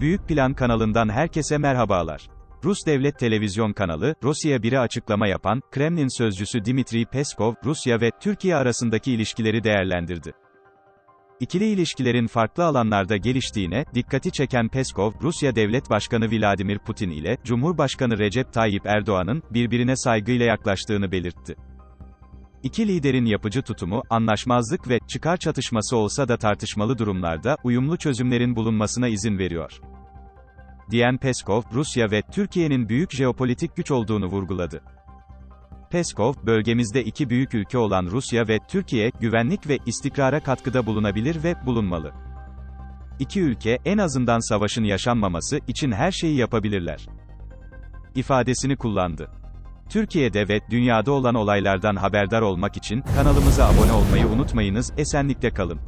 Büyük Plan kanalından herkese merhabalar. Rus Devlet Televizyon kanalı, Rusya 1'e açıklama yapan, Kremlin sözcüsü Dmitri Peskov, Rusya ve Türkiye arasındaki ilişkileri değerlendirdi. İkili ilişkilerin farklı alanlarda geliştiğine, dikkati çeken Peskov, Rusya Devlet Başkanı Vladimir Putin ile, Cumhurbaşkanı Recep Tayyip Erdoğan'ın, birbirine saygıyla yaklaştığını belirtti. İki liderin yapıcı tutumu, anlaşmazlık ve çıkar çatışması olsa da tartışmalı durumlarda, uyumlu çözümlerin bulunmasına izin veriyor. Diyen Peskov, Rusya ve Türkiye'nin büyük jeopolitik güç olduğunu vurguladı. Peskov, bölgemizde iki büyük ülke olan Rusya ve Türkiye, güvenlik ve istikrara katkıda bulunabilir ve bulunmalı. İki ülke, en azından savaşın yaşanmaması için her şeyi yapabilirler. ifadesini kullandı. Türkiye'de ve dünyada olan olaylardan haberdar olmak için kanalımıza abone olmayı unutmayınız, esenlikle kalın.